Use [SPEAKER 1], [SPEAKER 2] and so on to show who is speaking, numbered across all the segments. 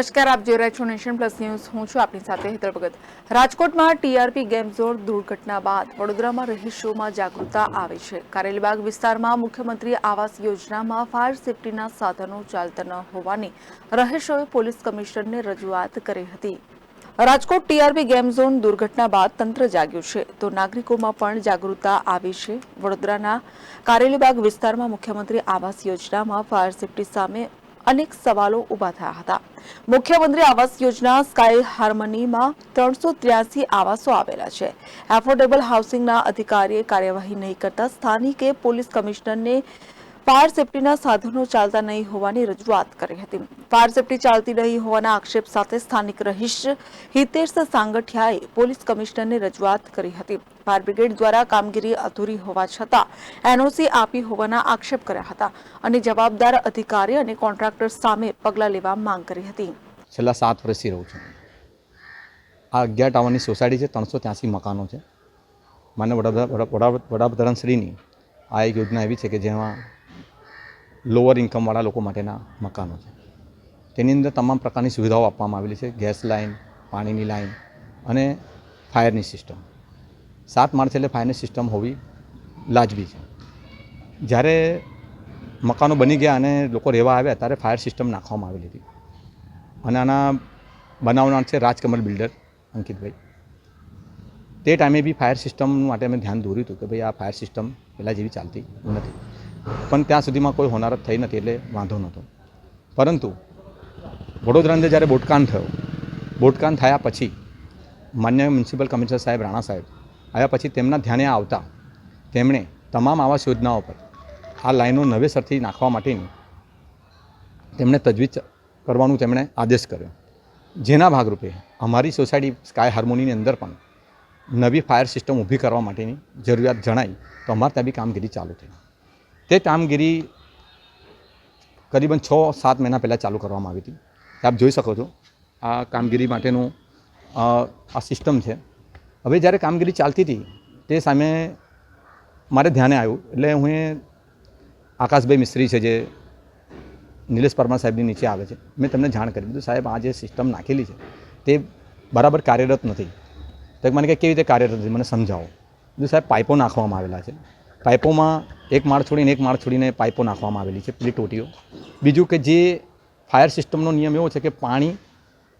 [SPEAKER 1] નમસ્કાર, આપ જોઈ રહ્યા છો નેશન પ્લસ ન્યૂઝ. હું છું આપની સાથે હેતર ભગત. રાજકોટમાં ટીઆરપી ગેમ ઝોન દુર્ઘટના બાદ વડોદરામાં રહીશોમાં જાગૃતતા આવે છે. કારેલીબાગ વિસ્તારમાં મુખ્યમંત્રી આવાસ યોજનામાં ફાયર સેફટીના સાધનો ચાલતા ન હોવાની રહીશોએ પોલીસ કમિશનરને રજૂઆત કરી હતી. રાજકોટ ટીઆરપી ગેમ ઝોન દુર્ઘટના બાદ તંત્ર જાગ્યું છે. તો નાગરિકોમાં પણ જાગૃતતા આવી છે. વડોદરાના કારેલીબાગ વિસ્તારમાં મુખ્યમંત્રી આવાસ યોજનામાં ફાયર સેફટી સામે અનેક સવાલો ઊભા થયા હતા. મુખ્યમંત્રી આવાસ યોજના સ્કાય હાર્મનીમાં ત્રણસો ત્ર્યાસી આવાસો આવેલા છે. એફોર્ડેબલ હાઉસિંગના અધિકારીએ કાર્યવાહી નહીં કરતા સ્થાનિકે પોલીસ કમિશનરને ફાયર સેફટીના સાધનો ચાલતા નહીં હોવાની રજૂઆત કરી હતી. ફાયર સેફટી ચાલતી નહીં હોવાના આક્ષેપ સાથે સ્થાનિક રહીશ હિતેશ સાંગઠિયાએ પોલીસ કમિશનરને રજૂઆત કરી હતી. ફાયર બ્રિગેડ દ્વારા કામગીરી અધૂરી હોવા છતાં એનઓસી આપી હોવાના આક્ષેપ કર્યા હતા અને જવાબદાર અધિકારી અને કોન્ટ્રાક્ટર સામે પગલાં લેવા માંગ કરી હતી.
[SPEAKER 2] છેલ્લા સાત વર્ષથી રહું છું. આ અગિયાર ટાવરની સોસાયટી છે, ત્રણસો ત્યાંસી મકાનો છે. માન્ય વડા વડા વડાપ્રધાન શ્રીની આ એક યોજના એવી છે કે જેમાં લોઅર ઇન્કમવાળા લોકો માટેના મકાનો છે. તેની અંદર તમામ પ્રકારની સુવિધાઓ આપવામાં આવેલી છે. ગેસ લાઇન પાણીની લાઇન અને ફાયરની સિસ્ટમ. સાત માળ એટલે ફાયરની સિસ્ટમ હોવી લાજબી છે. જ્યારે મકાનો બની ગયા અને લોકો રહેવા આવ્યા ત્યારે ફાયર સિસ્ટમ નાખવામાં આવેલી હતી. અને આના બનાવનાર છે રાજકમલ બિલ્ડર અંકિતભાઈ. તે ટાઈમે બી ફાયર સિસ્ટમ માટે અમે ધ્યાન દોર્યું હતું કે ભાઈ આ ફાયર સિસ્ટમ પહેલાં જેવી ચાલતી નથી. પણ ત્યાં સુધીમાં કોઈ હોનારત થઈ નથી એટલે વાંધો નહોતો. પરંતુ વડોદરા અંદર જ્યારે બોટકાન થયો, બોટકાન થયા પછી માન્ય મ્યુનિસિપલ કમિશનર સાહેબ રાણા સાહેબ આવ્યા પછી તેમના ધ્યાને આવતા તેમણે તમામ આવાસ યોજનાઓ પર આ લાઈનો નવેસરથી નાખવા માટેની તેમણે તજવીજ કરવાનું તેમણે આદેશ કર્યો. જેના ભાગરૂપે અમારી સોસાયટી સ્કાય હાર્મોનીની અંદર પણ નવી ફાયર સિસ્ટમ ઊભી કરવા માટેની જરૂરિયાત જણાઈ તો અમારે ત્યાં બી કામગીરી ચાલુ થઈ. તે કામગીરી કરીબન છ સાત મહિના પહેલાં ચાલુ કરવામાં આવી હતી. આપ જોઈ શકો છો, આ કામગીરી માટેનું આ સિસ્ટમ છે. હવે જ્યારે કામગીરી ચાલતી હતી, તે સામે મારે ધ્યાને આવ્યું. એટલે હું આકાશભાઈ મિસ્ત્રી છે જે નિલેશ પરમાર સાહેબની નીચે આવે છે. મેં તમને જાણ કરી દીધું, સાહેબ, આ જે સિસ્ટમ નાખેલી છે, તે બરાબર કાર્યરત નથી. તો મને કે કેવી રીતે કાર્યરત નથી, મને સમજાવો. સાહેબ, પાઇપો નાખવામાં આવેલા છે. પાઇપોમાં એક માળ છોડીને એક માળ છોડીને પાઇપો નાખવામાં આવેલી છે, પેલી ટોટીઓ. બીજું કે જે ફાયર સિસ્ટમનો નિયમ એવો છે કે પાણી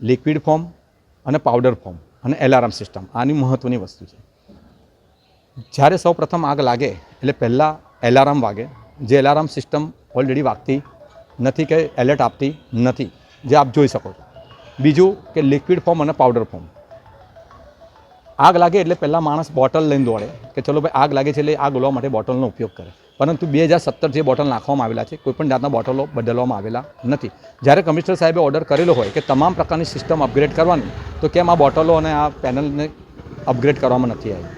[SPEAKER 2] લિક્વિડ ફોર્મ અને પાવડર ફોર્મ અને એલાર્મ સિસ્ટમ આની મહત્ત્વની વસ્તુ છે. જ્યારે સૌ પ્રથમ આગ લાગે એટલે પહેલાં એલાર્મ વાગે, જે એલાર્મ સિસ્ટમ ઓલરેડી વાગતી નથી કે એલર્ટ આપતી નથી, જે આપ જોઈ શકો છો. બીજું કે લિક્વિડ ફોર્મ અને પાવડર ફોર્મ. આગ લાગે એટલે પહેલાં માણસ બોટલ લઈને દોડે કે ચલો ભાઈ આગ લાગે છે એટલે આગ ઓલવા માટે બોટલનો ઉપયોગ કરે. પરંતુ બે હજાર સત્તર જે બોટલ નાખવામાં આવેલા છે, કોઈપણ જાતના બોટલો બદલવામાં આવેલા નથી. જ્યારે કમિશનર સાહેબે ઓર્ડર કરેલો હોય કે તમામ પ્રકારની સિસ્ટમ અપગ્રેડ કરવાની, તો કેમ આ બોટલો અને આ પેનલને અપગ્રેડ કરવામાં નથી આવી?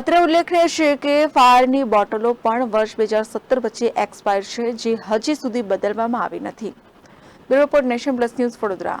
[SPEAKER 1] અત્રે ઉલ્લેખનીય છે કે ફાયરની બોટલો પણ વર્ષ બે હજાર સત્તર પછી એક્સપાયર છે, જે હજી સુધી બદલવામાં આવી નથી. Bureau nation plus news Vadodara.